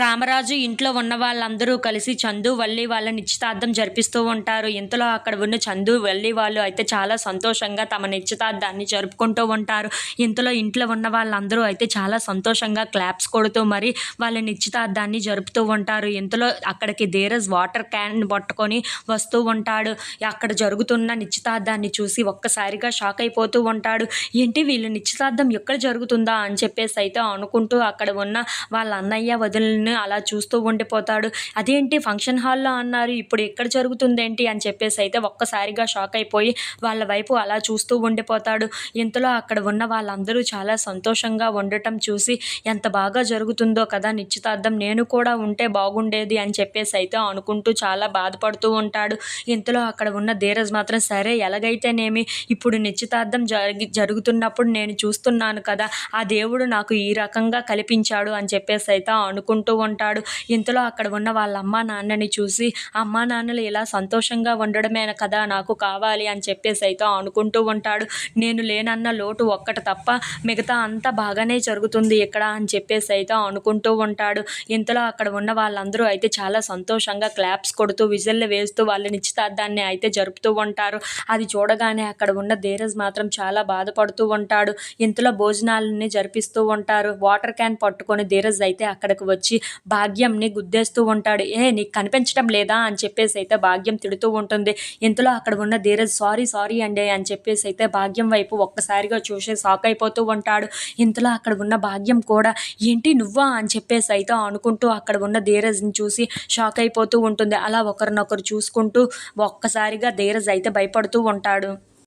రామరాజు ఇంట్లో ఉన్న వాళ్ళందరూ కలిసి చందు వల్లి వాళ్ళ నిశ్చితార్థం జరిపిస్తూ ఉంటారు. ఇంతలో అక్కడ ఉన్న చందు వల్లి వాళ్ళు అయితే చాలా సంతోషంగా తమ నిశ్చితార్థాన్ని జరుపుకుంటూ ఉంటారు. ఇంతలో ఇంట్లో ఉన్న వాళ్ళందరూ అయితే చాలా సంతోషంగా క్లాప్స్ కొడుతూ మరి వాళ్ళ నిశ్చితార్థాన్ని జరుపుతూ ఉంటారు. ఇంతలో అక్కడికి ధీరజ్ వాటర్ క్యాన్ పట్టుకొని వస్తూ ఉంటాడు. అక్కడ జరుగుతున్న నిశ్చితార్థాన్ని చూసి ఒక్కసారిగా షాక్ అయిపోతూ ఉంటాడు. ఏంటి వీళ్ళు నిశ్చితార్థం ఎక్కడ జరుగుతుందా అని చెప్పేసి అయితే అనుకుంటూ అక్కడ ఉన్న వాళ్ళ అన్నయ్య వదిలిని అలా చూస్తూ ఉండిపోతాడు. అదేంటి ఫంక్షన్ హాల్లో అన్నారు ఇప్పుడు ఎక్కడ జరుగుతుందేంటి? అని చెప్పేసి అయితే ఒక్కసారిగా షాక్ అయిపోయి వాళ్ళ వైపు అలా చూస్తూ ఉండిపోతాడు. ఇంతలో అక్కడ ఉన్న వాళ్ళందరూ చాలా సంతోషంగా ఉండటం చూసి ఎంత బాగా జరుగుతుందో కదా నిశ్చితార్థం నేను కూడా ఉంటే బాగుండేది అని చెప్పేసి అయితే అనుకుంటూ చాలా బాధపడుతూ ఉంటాడు. ఇంతలో అక్కడ ఉన్న ధీరజ్ మాత్రం సరే ఎలాగైతేనేమి? ఇప్పుడు నిశ్చితార్థం జరిగి జరుగుతున్నప్పుడు నేను చూస్తున్నాను కదా ఆ దేవుడు నాకు ఈ రకంగా కల్పించాడు అని చెప్పేసి అయితే అనుకుంటూ ఉంటాడు. ఇంతలో అక్కడ ఉన్న వాళ్ళ అమ్మా నాన్నని చూసి అమ్మా నాన్నలు ఇలా సంతోషంగా ఉండడమే కదా నాకు కావాలి అని చెప్పేసి అయితే అనుకుంటూ ఉంటాడు. నేను లేనన్న లోటు ఒక్కటి తప్ప మిగతా అంతా బాగానే జరుగుతుంది ఇక్కడ అని చెప్పేసి అయితే అనుకుంటూ ఉంటాడు. ఇంతలో అక్కడ ఉన్న వాళ్ళందరూ అయితే చాలా సంతోషంగా క్లాప్స్ కొడుతూ విజిల్లు వేస్తూ వాళ్ళ నిశ్చితార్థాన్ని అయితే జరుపుతూ ఉంటారు. అది చూడగానే అక్కడ ఉన్న ధీరజ్ మాత్రం చాలా బాధపడుతూ ఉంటాడు. ఇంతలో భోజనాలని జరిపిస్తూ ఉంటారు. వాటర్ క్యాన్ పట్టుకొని ధీరజ్ అయితే అక్కడికి వచ్చి భాగ్యంని గుద్దేస్తూ ఉంటాడు. ఏ నీకు కనిపించడం లేదా? అని చెప్పేసి అయితే భాగ్యం తిడుతూ ఉంటుంది. ఇంతలో అక్కడ ఉన్న ధీరజ్ సారీ సారీ అండి అని చెప్పేసి అయితే భాగ్యం వైపు ఒక్కసారిగా చూసి షాక్ అయిపోతూ ఉంటాడు. ఇంతలో అక్కడ ఉన్న భాగ్యం కూడా ఏంటి నువ్వా? అని చెప్పేసి అయితే అనుకుంటూ అక్కడ ఉన్న ధీరజ్ని చూసి షాక్ అయిపోతూ ఉంటుంది. అలా ఒకరినొకరు చూసుకుంటూ ఒక్కసారిగా ధీరజ్ అయితే భయపడుతూ ఉంటాడు.